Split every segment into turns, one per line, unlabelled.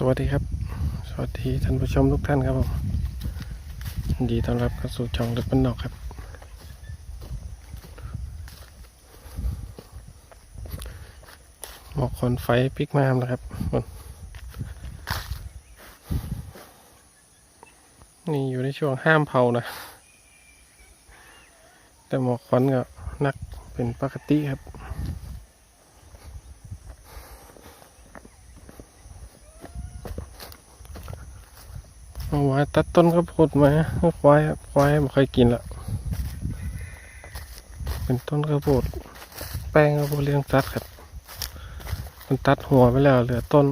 สวัสดีครับ สวัสดีท่านผู้ชมทุกท่านครับผมยินดีต้อนรับเข้าสู่ช่องเล็บบ้านนอกครับ หมอกควันไฟปิกมามแล้วครับ นี่อยู่ในช่วงห้ามเผานะ แต่หมอกควันก็นักเป็นปกติครับาไว้ตัดต้นข้าวโพดมาให้ควายครับควายไม่ค่อยกินละเป็นต้นข้าวโพดแป้งข้าวโพดเลี้ยงตัดครับ มันตัดหัวไปแล้ว เหลือต้น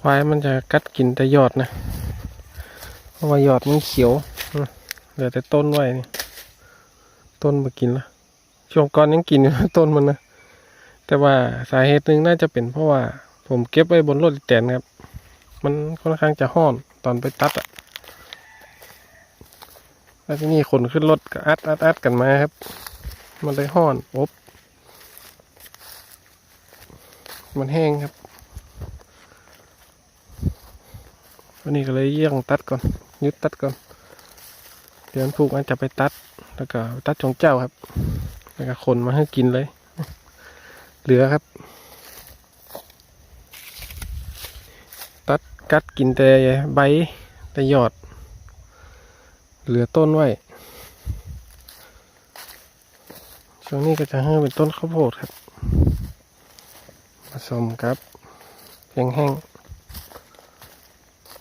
ควายมันจะกัดกินแต่ยอดนะเพราะว่ายอดมันเขียวเหลือแต่ต้นไว้นี่ต้นมากินละช่วงก่อนยังกินอยู่ต้นมันนะแต่ว่าสาเหตุหนึ่งน่าจะเป็นเพราะว่าผมเก็บไว้บนรถแตนครับ มันค่อนข้างจะห้อนตอนไปตัดอะแล้วที่นี่ขนขึ้นรถก็อัดอัดอัดกันมาครับ มันเลยห้อนอบมันแห้งครับ วันนี้ก็เลยเยี่ยงตัดก่อน ยึดตัดก่อน เดี๋ยววันผูกมันจะไปตัด แล้วก็ตัดจงเจ้าครับ แล้วก็ขนมาให้กินเลย เหลือครับ ตัด กัดกินแต่ใบแต่ยอด เหลือต้นไว้ ช่วงนี้ก็จะให้เป็นต้นข้าวโพดครับ ผสมครับเพียงแห้ง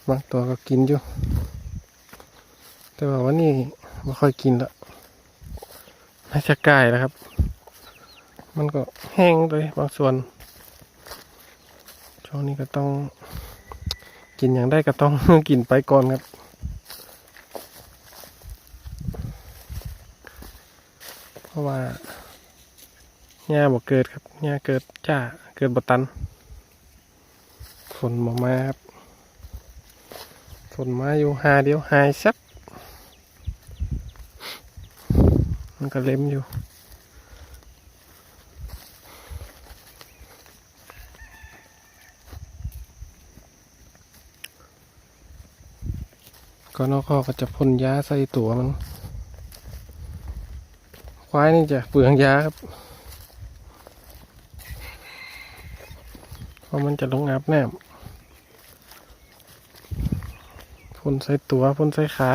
บางตัวก็กินอยู่ แต่ว่าวันนี้ไม่ค่อยกินละน่าจะกล้แล้วครับ มันก็แห้งเลยบางส่วน ช่วงนี้ก็ต้อง กินอย่างได้ก็ต้อง กินไปก่อนครับเพราะว่าหญ้าบ่เกิดครับหญ้าเกิดจ้าเกิดบ่ตันฝนบ่มาครับฝนมาอยู่หาเดียวหายซับมันก็เล็มอยู่ ก็นอกข้อก็จะพ่นยาใส่ตัวมัน ควายนี่จะเปลืองยาครับ เพราะมันจะลงอาบน้ำพ่นใส่ตัวพ่นใส่ขา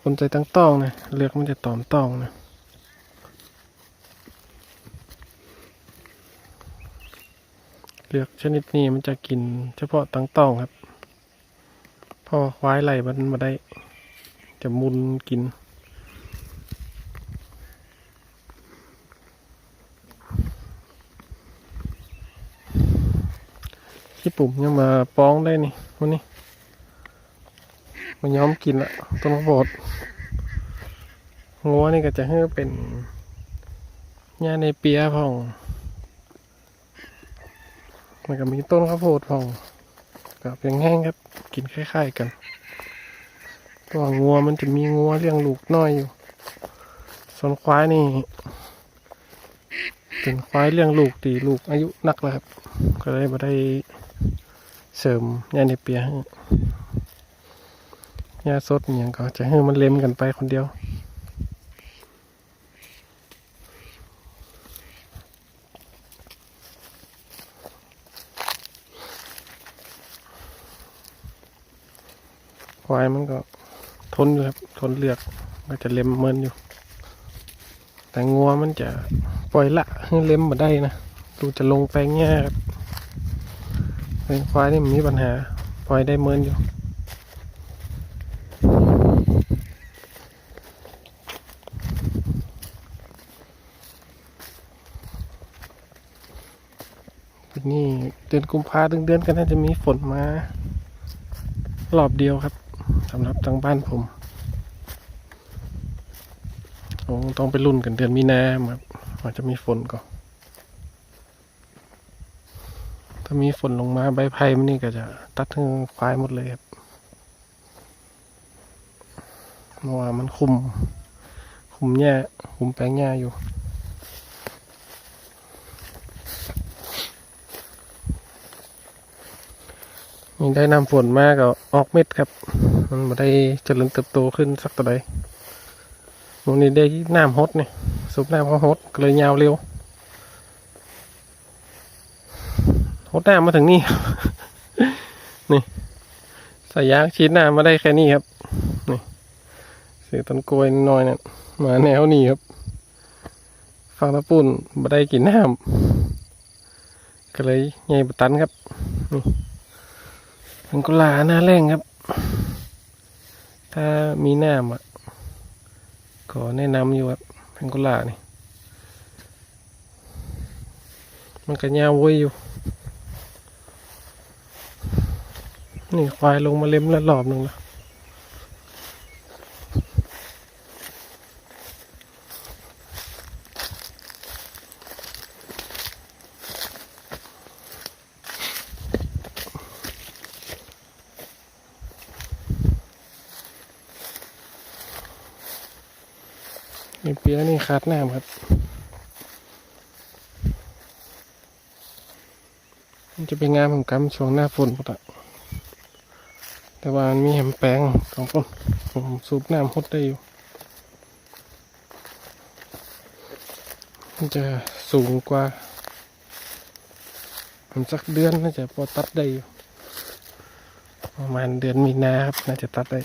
พ่นใส่ตั้งต้องนะเลือกมันจะตอมต้องนะเลือกชนิดนี้มันจะกินเฉพาะตั้งต้องครับ พอควายไหลมันมาได้ จะมุนกิน ที่ปุ่มยังมาป้องได้นี่วันนี้มันย้อมกินละต้นข้าวโพดงัวนี่ก็จะให้เป็นหญ้าในเปียพอง มันก็มีต้นข้าวโพดพอง กับยังแห้งครับ กินคล้าย ๆ กันตัวงัวมันจะมีงัวเลี้ยงลูกน้อยอยู่ ส่วนควายนี่เป็นควายเลี้ยงลูกตีลูกอายุนักแล้วครับ ก็เลยมาได้เสริมยาในเปียห้ยาสดเนี่ยงก็จะให้มันเล็มกันไปคนเดียว ควายมันก็ทนอยู่ครับทนเลือกก็จะเล็มเมินอยู่ แต่งัวมันจะปล่อยละให้เล็มมาได้นะดูจะลงแปลงแง่ครับเป็นควายนี่มันมีปัญหา ปล่อยได้เมินอยู่ปีนี้เดือนกุมภาถึงเดือนก็น่าจะมีฝนมา รอบเดียวครับ สำหรับทางบ้านผมคงต้องไปรุ่นกันเดือนมีนาครับอาจจะมีฝนก่อนถ้ามีฝนลงมาใบไผ่มันนี่ก็จะตัดทั้งควายหมดเลยครับเพราะว่ามันคุม คุมแย่คุมแปลงแย่อยู่ปนี่ได้นำฝนมากก็ออกเม็ดครับ มันม่ได้เจริญเติบโตขึ้นสักตัวใดวันนี้ได้น้ำฮดเนี่ยสูบน้ำเขาฮดก็เลยยาวเร็วฮดน้ำมาถึงนี่นี่สายยางชีดน้ำมาได้แค่นี้ครับนี่เสียต้นกล้วยน้อยเนี่ยมาแนวนี้ครับฟังตะปุ่นมาได้กินน้ำก็เลยใหญ่บตันครับนี่เป็นกุลาหน้าแรงครับ ถ้ามีน้ำอะก็แนะนำอยู่ครับเป็นกุลานี่ มันก็ยาวไว้ยอยู่ นี่ควายลงมาเล็มแล้วรอบหนึ่งแล้ว มีเปียนี่ขาดน้ำครับ มันจะเป็นงานของกำช่วงหน้าฝนหมดอะแต่ว่ามันมีแหมแปลงของผมผมสูบน้ำหดได้อยู่ มันจะสูงกว่าผมสักเดือนน่าจะพอตัดได้อยู่ประมาณเดือนมีนาครับ น่าจะตัดได้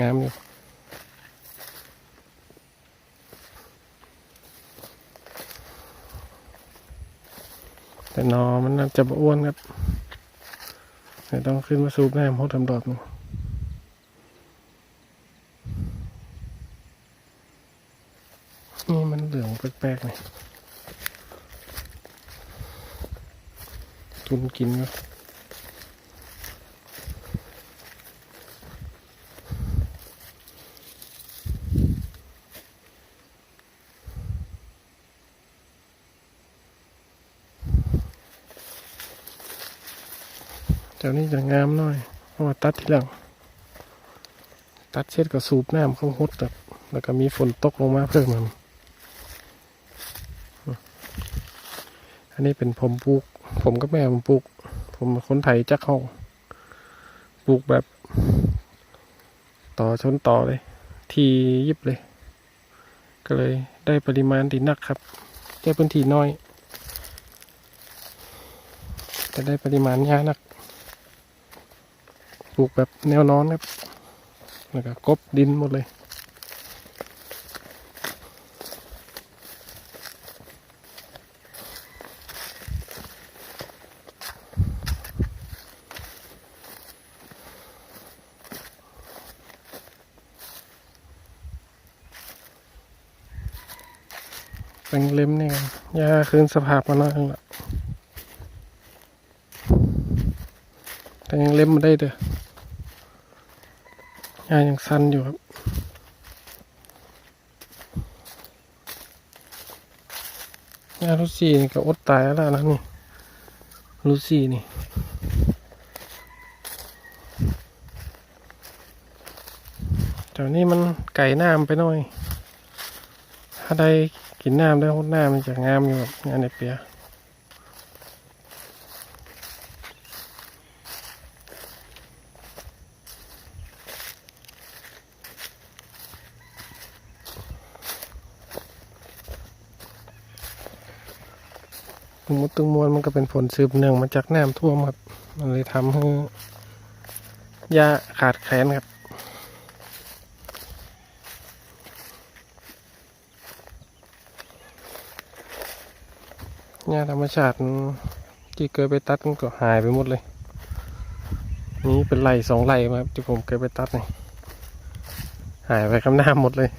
งามอยู่แต่หนอมันน่าจะบ่อ้วนครับเดี๋ยวต้องขึ้นมาสูบแม่มดทำดอกหนึ่งนี่มันเหลืองแปลกๆนี่ ทุนกินครับแถวนี้จะงามหน่อยเพราะว่าตัดทีหลัง ตัดเช็ดกับสูบน้ำเข้าหดแบบแล้วก็มีฝนตกลงมาเพิ่มมัน อันนี้เป็นผมปลูก ผมกับแม่ผมปลูก ผมคนไทยจักเข้าปลูกแบบ ต่อชนต่อเลย ทียิบเลย ก็เลยได้ปริมาณที่นักครับได้พื้นที่น้อยแต่ได้ปริมาณหญ้านักปลูกแบบแนวนอนครับแล้วก็กบดินหมดเลย เป็นเล็มนี่กันยาคืนสภาพมาหน่อยละแต่ยังเล็มมาได้เด้อยายังสั้นอยู่ครับยาลูซี่นี่ก็อดตายแล้วนะนี่ลูซี่นี่แถวนี้มันไก่น้ำไปหน่อยถ้าได้ กินน้ำได้หดน้ำมันจะงามอยู่แบบงานในเปียตึงมุดตึงมวลมันก็เป็นผลสืบเนื่องมาจากน้ำท่วมครับ มันเลยทำให้หญ้าขาดแคลนครับ หญ้าธรรมชาติที่เคยไปตัดมันก็หายไปหมดเลย นี่เป็นไหลสองไหลมาครับที่ผมเคยไปตัดนี่หายไปกับน้ำหมดเลย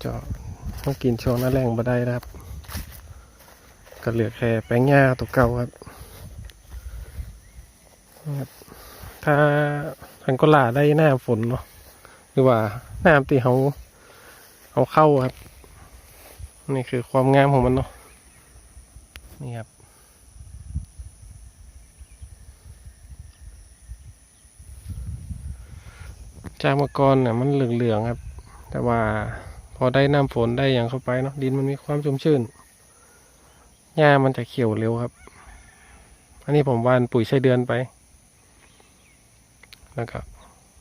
เจาะต้องกินช่วงหน้าแรงบ่ได้นะครับ ก็เหลือแค่แป้งหญ้าตัวเก่าครับถ้าพันก็ลาได้หน้าฝนเนาะหรือว่าน้ำที่เขาเอาเข้าครับ นี่คือความงามของมันเนาะนี่ครับจากเมื่อก่อนเนี่ยมันเหลืองๆครับ แต่ว่าพอได้น้ำฝนได้อย่างเข้าไปเนาะดินมันมีความชุ่มชื้นหญ้ามันจะเขียวเร็วครับ อันนี้ผมวานปุ๋ยไส้เดือนไป แล้วก็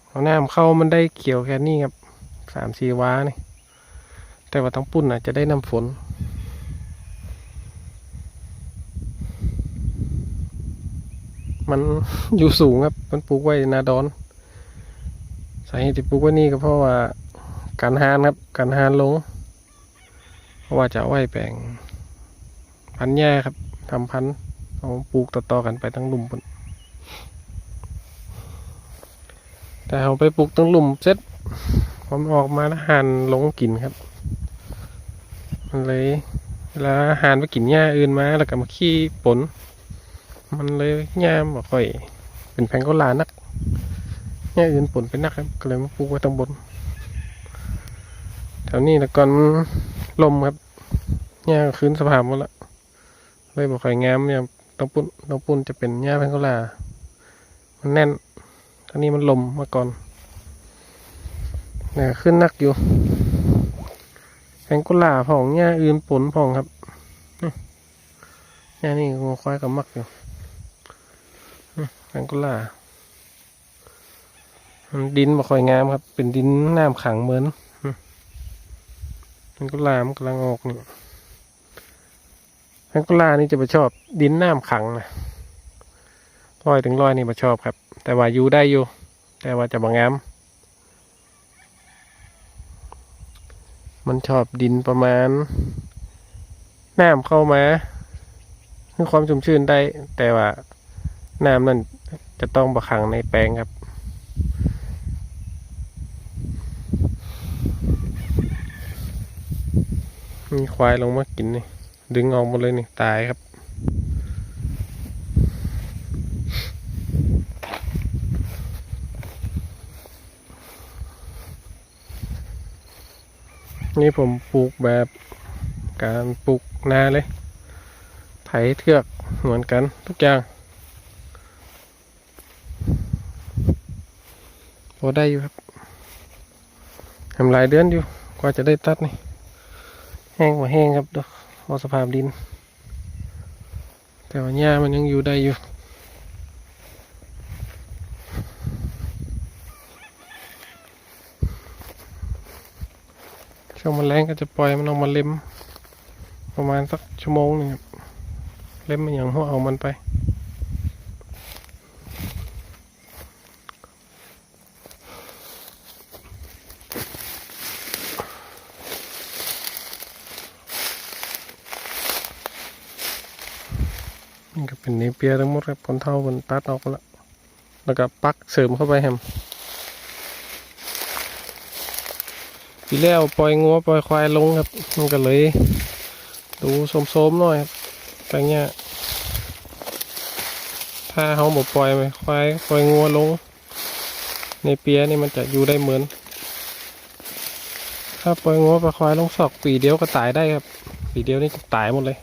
เอาน้ำเข้ามันได้เขียวแค่นี้ครับสามสี่ว้านี่ แต่ว่าทั้งปุ้นอะจะได้น้ำฝน มันอยู่สูงครับ มันปลูกไว้นาดอน สาเหตุที่ปลูกไว้นี่ก็เพราะว่าการหานครับการหานลง เพราะว่าจะไว้แปลงพันธุ์หญ้าครับทำพันเอาปลูกต่อๆกันไปทั้งหลุมพุ่นแต่เอาไปปลูกทั้งหลุมเสร็จผมออกมาแล้วหานลงกินครับ มันเลยเวลาหานไปกินหญ้าอื่นมา แล้วก็มาขี้ปนมันเลยหญ้าบ่ค่อย เป็นแพงก็ลานักหญ้าอื่นปนเป็นนักครับก็เลยมาปลูกไว้ตางบนแถวนี้แต่ก่อนลมครับหญ้าคืนสภาพหมดละเลยบอกค่อยงามเนี่ยต้องปุ่นต้องปุ่นจะเป็นหญ้าแพงโกลา มันแน่นอันนี้มันลมมาก่อนเนี่ยขึ้นนักอยู่ แพงโกลาผ่องหญ้าอื่นปนผ่องครับนี่หญ้านี่งูควายกับมักอยู่แพงโกลามันดินบ่ค่อยงามครับ เป็นดินน้ำขังเหมือนอืมมันก็ลามกำลังออกนี่มันก็ลานี่จะไปชอบดินน้ำขังนะร้อยถึงร้อยนี่มาชอบครับ แต่ว่าอยู่ได้อยู่ แต่ว่าจะบางงาม มันชอบดินประมาณน้ำเข้ามาคือความชุ่มชื้นได้ แต่ว่าน้ำนั่นจะต้องประคังในแปลงครับมีควายลงมากินนี่ ดึงออกหมดเลยนี่ ตายครับ นี่ผมปลูกแบบการปลูกนาเลย ไถเทือกเหมือนกันทุกอย่างพอได้อยู่ครับทำหลายเดือนอยู่กว่าจะได้ตัดนี่ แห้งกว่าแห้งครับดูพอสภาพดิน แต่ว่าหญ้ามันยังอยู่ได้อยู่ ช่วงมันแรงก็จะปล่อยมันออกมาเล็ม ประมาณสักชั่วโมงนึงครับเล็มมันอย่างหัวเอามันไปนี่ก็เป็นเนเปียทั้งหมดครับคนเท่าคนตัดออกไปแล้วแล้วก็ปักเสริมเข้าไปแฮม ปีแล้วปล่อยงัวปล่อยควายลงครับ มันก็เลย ดูโสมๆหน่อยครับแต่เนี้ยถ้าเขาบอกปล่อยไปควายปล่อยงัวลง ในเปียนี่มันจะอยู่ได้เหมือน ถ้าปล่อยงัวปล่อยควายลงศอกปีเดียวก็ตายได้ครับ ปีเดียวนี่ตายหมดเลย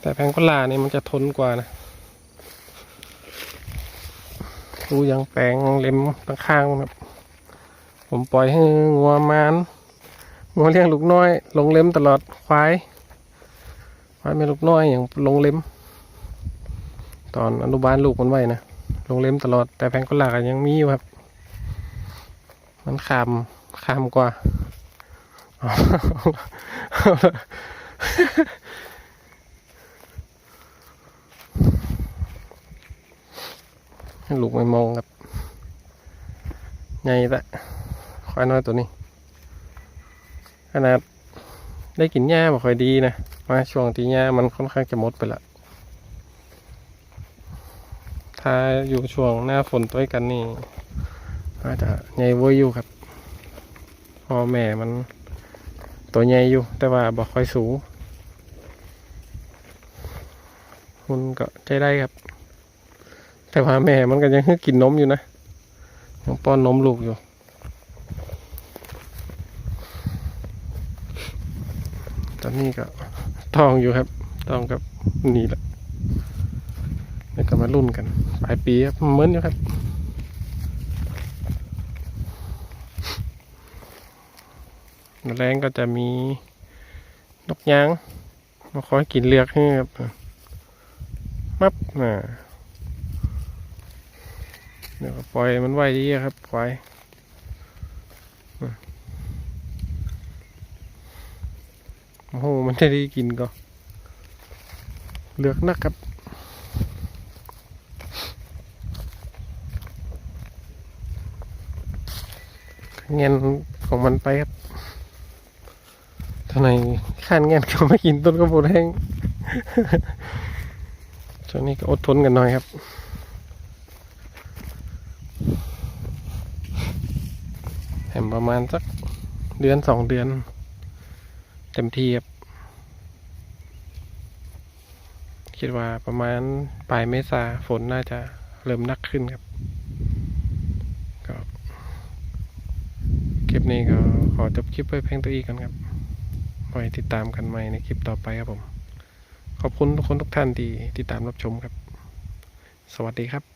แต่แพงโกลานี่มันจะทนกว่านะ ดูยังแปลงเล็มข้างครับ ผมปล่อยให้งัวมานงัวเลี้ยงลูกน้อย ลงเล็มตลอดควายควายไม่ลูกน้อยอย่างลงเล็ม ตอนอนุบาลลูกมันไว้นะลงเล็มตลอดแต่แพงโกลาก็ยังมีอยู่ครับ มันขามขามกว่า เอาเอา ละลูกไม่มองครับใหญ่ละควายน้อยตัวนี้ ขนาดได้กินหญ้าบ่ค่อยดีนะมาช่วงที่หญ้ามันค่อนข้างจะหมดไปละถ้าอยู่ช่วงหน้าฝนตัวกันนี่อาจจะใหญ่เว้ยอยู่ครับพ่อแม่มันตัวใหญ่อยู่ แต่ว่าบ่ค่อยสูงคุณก็ใจได้ครับ แต่ว่าแม่มันก็ยังให้กินนมอยู่นะยังป้อนนมลูกอยู่ ตอนนี้ก็ท้องอยู่ครับท้องกับนี่แหละแล้วก็มารุ่นกันปลายปีครับเหมือนอยู่ครับแรงก็จะมีนกยางมาคอยกินเลือกให้ครับมับน่ะ เดี๋ยวปล่อยมันไว้ดีครับควายอะโอ้โหมันจะได้กินก็เลือกนักครับเงินของมันไปครับทำไมข้านเงินก็ไม่กินต้นกระโพดแห้งช่วงนี้ก็อดทนกันหน่อยครับ แหมประมาณสักเดือนสองเดือน เต็มที่ครับคิดว่าประมาณปลายเมษาฝนน่าจะเริ่มนักขึ้นครับก็คลิปนี้ก็ขอจบคลิปไว้เพียงตัวอีกกันครับไว้ติดตามกันใหม่ในคลิปต่อไปครับผม ขอบคุณทุกคนทุกท่านที่ติดตามรับชมครับ สวัสดีครับ